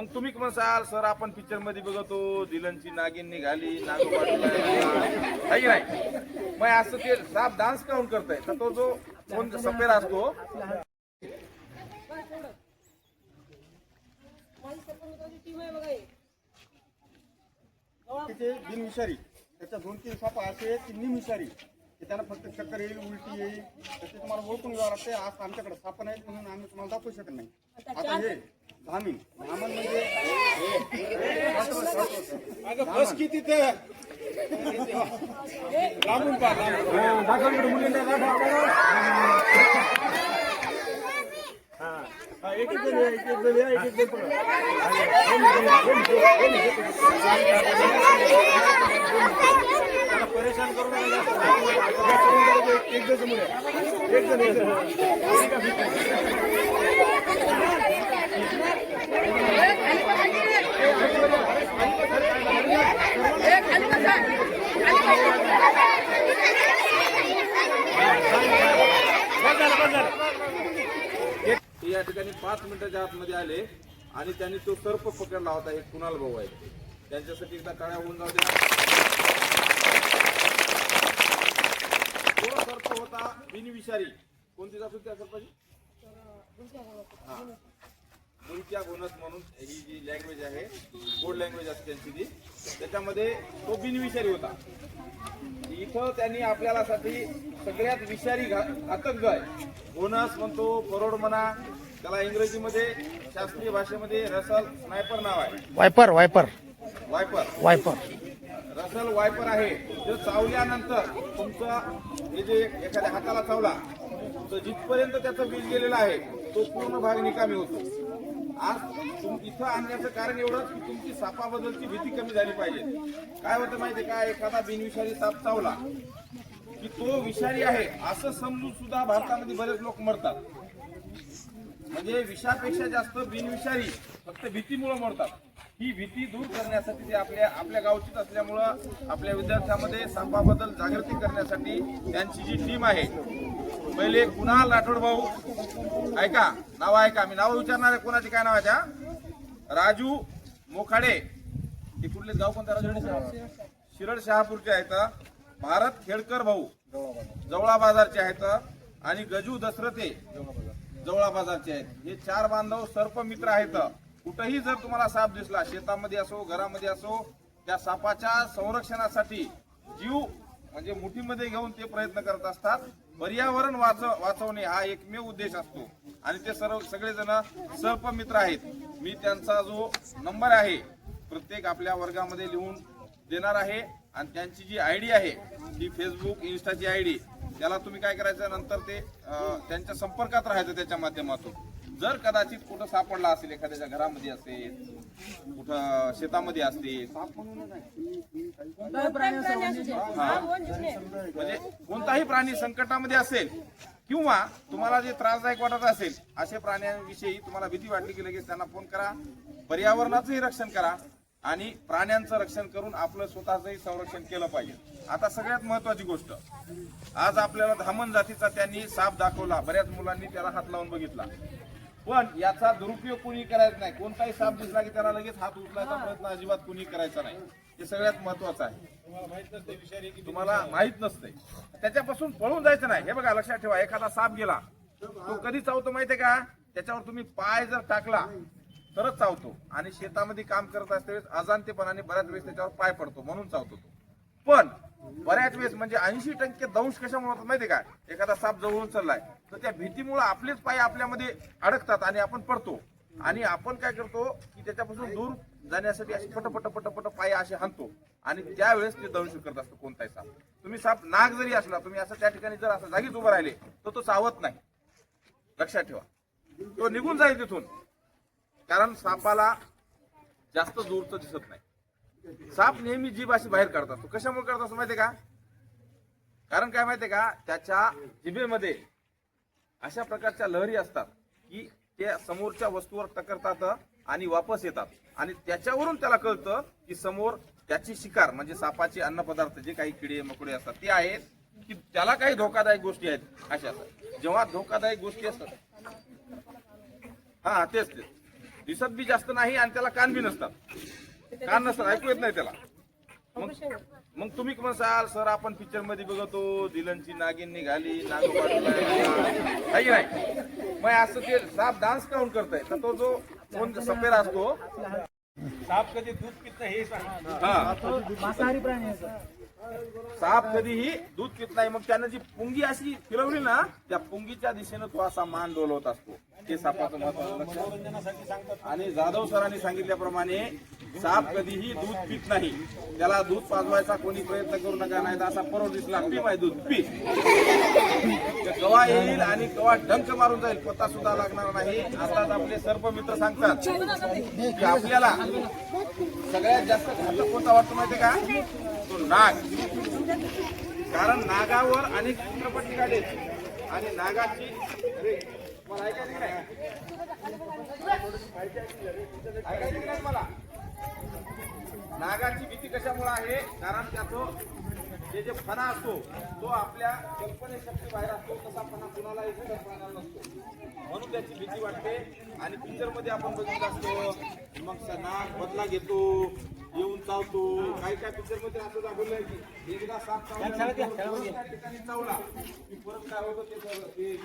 मग तुम्ही म्हणसाल सर आपण पिक्चरमध्ये बघतो दिलनची नागिन निघाली नागोबाची आहे की नाही? मग असं ते साप डान्स काउन करताय. तर तो जो कोण सपेरा असतो तिथे बिनविषारी त्याच्या दोन तीन साप असे आहेत की की त्यांना फक्त चक्कर येईल उलटी येईल. तर ते तुम्हाला ओळखून घ्यावं लागते. आज आमच्याकडे सापा नाही म्हणून आम्ही तुम्हाला दाखवू शकत नाही. आता हे धामीन. धामण म्हणजे बस किती ते? लांबून एक एक जण एक एक जण एक जण परेशान करू नका जास्त. एक जण. एक जण. या ठिकाणी पाच मिनिटाच्या आतमध्ये आले आणि त्यांनी तो सर्प पकडला होता एक कुणाल भाऊ आहे. त्यांच्यासाठी एकदा टाळ्या होऊन जाऊ द्या तो सर्प होता बिनविषारी. कोणती जात होती त्या सर्पाची? हा मुलक्या बोनस म्हणून ही जी लँग्वेज आहे बोर्ड लँग्वेज असते त्यांची ती त्याच्यामध्ये तो बिनविषारी होता. इथं त्यांनी आपल्याला साठी सगळ्यात विषारी घा- घातक गाय बोनस म्हणतो परोड म्हणा त्याला इंग्रजीमध्ये शास्त्रीय भाषेमध्ये रसल स्नायपर नाव आहे. Viper viper viper viper Russell viper आहे. जो चावल्यानंतर तुमचा हे जे एखाद्या हाताला चावला तर जिथपर्यंत त्याचं बीज गेलेलं आहे तो पूर्ण भाग निकामी होतो. आज तुम- इथं आणण्याचं कारण एवढंच की तुमची सापाबद्दलची भीती कमी झाली पाहिजे. काय होतं माहिती का? एखादा बिनविषारी साप चावला की तो विषारी आहे असं समजून सुद्धा भारतामध्ये बरेच लोक मरतात. म्हणजे विषापेक्षा जास्त बिनविषारी फक्त भीतीमुळे मरतात. ही भीती दूर करण्यासाठी ते आपल्या आपल्या गावचीच असल्यामुळं आपल्या विद्यार्थ्यामध्ये सापाबद्दल जागृती करण्यासाठी त्यांची जी टीम आहे पहिले कुणाल राठोड भाऊ? ऐका नाव ऐका. मी नाव विचारणार आहे कोणाचे काय नाव आहे त्या? राजू मोखाडे. ते कुठले गाव कोणता राजू? शिरड शहापूरचे आहेत भारत खेडकर भाऊ. जवळा बाजारचे आहेत आणि गजू दसरथे. जवळा बाजारचे आहेत. हे चार बांधव सर्प मित्र आहेत कुठंही जर तुम्हाला साप दिसला शेतामध्ये असो घरामध्ये असो त्या सापाच्या संरक्षणासाठी जीव म्हणजे मुठीमध्ये घेऊन ते प्रयत्न करत असतात. पर्यावरण वाचव वाचवणे हा एकमेव उद्देश असतो. आणि ते सर्व सगळेजण सर्प मित्र आहेत. मी त्यांचा जो नंबर आहे प्रत्येक आपल्या वर्गामध्ये लिहून देणार आहे. आणि त्यांची जी आय डी आहे ती फेसबुक इन्स्टाची आय डी त्याला तुम्ही काय करायचं? नंतर ते त्यांच्या संपर्कात राहायचं त्याच्या माध्यमातून. जर कदाचित कुठं सापडला असेल एखाद्याच्या घरामध्ये असेल कुठं शेतामध्ये असतील. म्हणजे कोणताही प्राणी संकटामध्ये असेल किंवा तुम्हाला जे त्रासदायक वाटत असेल असे प्राण्यांविषयी तुम्हाला भीती वाटली की लगेच त्यांना फोन करा. पर्यावरणाचंही रक्षण करा आणि प्राण्यांचं रक्षण करून आपलं स्वतःचंही संरक्षण केलं पाहिजे. आता सगळ्यात महत्वाची गोष्ट आज आपल्याला धामण जातीचा त्यांनी साप दाखवला. बऱ्याच मुलांनी त्याला हात लावून बघितला. पण याचा दुरुपयोग कुणी करायचा नाही. कोणताही साप दिसला की त्याला लगेच हात उचलायचा प्रयत्न अजिबात कुणी करायचा नाही. हे सगळ्यात महत्वाचं आहे. तुम्हाला माहीत नसते त्याच्यापासून पळून जायचं नाही. हे बघा लक्षात ठेवा. एखादा साप गेला. तो कधी चावतो माहितीये का? त्याच्यावर तुम्ही पाय जर टाकला तरच चावतो. आणि शेतामध्ये काम करत असतेवेळेस अजाणतेपणाने बऱ्याच वेळेस त्याच्यावर पाय पडतो. म्हणून चावतो तो. पण बऱ्याच वेळेस म्हणजे ऐंशी टक्के दंश कशामुळे होतात माहितीये का? एखादा साप जवळून चाललाय. तर त्या भीतीमुळे आपलेच पाय आपल्यामध्ये अडकतात आणि आपण पडतो. आणि आपण काय करतो की त्याच्यापासून दूर जाण्यासाठी अशी पटपट पटपट पाय असे हाणतो. आणि त्यावेळेस ते दंश करत असतो कोणताही साप. तुम्ही साप नाग जरी असला तुम्ही असं त्या ठिकाणी जर असं जागीच उभं राहिले तर तो चावत नाही. लक्षात ठेवा. तो निघून जाईल तिथून. कारण सापाला जास्त दूरचं दिसत नाही. साप नेहमी जीभ अशी बाहेर काढत असतो कशामुळे करत असतो माहितीये का? कारण काय माहितीये का? त्याच्या जिभेमध्ये अशा प्रकारच्या लहरी असतात की त्या समोरच्या वस्तूवर टकरतात आणि वापस येतात. आणि त्याच्यावरून त्याला कळतं की समोर त्याची शिकार म्हणजे सापाचे अन्न पदार्थ जे काही किडे मकुडे असतात ते आहेत की त्याला काही धोकादायक गोष्टी आहेत अशा जेव्हा धोकादायक गोष्टी असतात हा तेच तेच. दिसत बी जास्त नाही आणि त्याला कान बी नसतात. कान नसतात ऐकू येत नाही त्याला. मग मग तुम्ही म्हणसाल सर आपण पिक्चरमध्ये बघतो. दिलनची नागिन निघाली मग असं ते साप डान्स काऊन करताय. तर तो जो कोण सफेद असतो साप कधी दूध पित हे हा. साप कधीही दूध पित नाही. मग त्यानं जी पुंगी अशी फिरवली ना त्या पुंगीच्या दिशेनं तो असा मान डोलवत असतो. ते सापाचं सांगतात. आणि जाधव सरांनी सांगितल्याप्रमाणे साप कधीही दूध पित नाही. त्याला दूध पाजवायचा कोणी प्रयत्न करू नका नाही तर असा परोडीस दिसला पी माय दूध पी ते कवा येईल आणि कवा डंक मारून जाईल पत्ता सुद्धा लागणार नाही. आताच आपले सर्प मित्र सांगतात की आपल्याला सगळ्यात जास्त घातक कोणता वाटतो माहितीये का? तो नाग. कारण नागावर अनेक चित्रपट निघाले. आणि नागाची अरे, मला ऐकायचं नाही? नाही मला नागाची भीती कशामुळे आहे? कारण त्याचं जे जे फणा असतो तो आपल्या कल्पनेशक्ती बाहेर असतो तसा फणा कुणाला इतर पाहणार नसतो. म्हणून त्याची भीती वाटते. आणि पिक्चरमध्ये आपण बघितलं असतो मग नाग बदला घेतो येऊन चावतो. काही काही पिक्चरमध्ये असं दाखवलंय की एकदा साप चावला ठिकाणी चावला की परत काय होतं ते काही.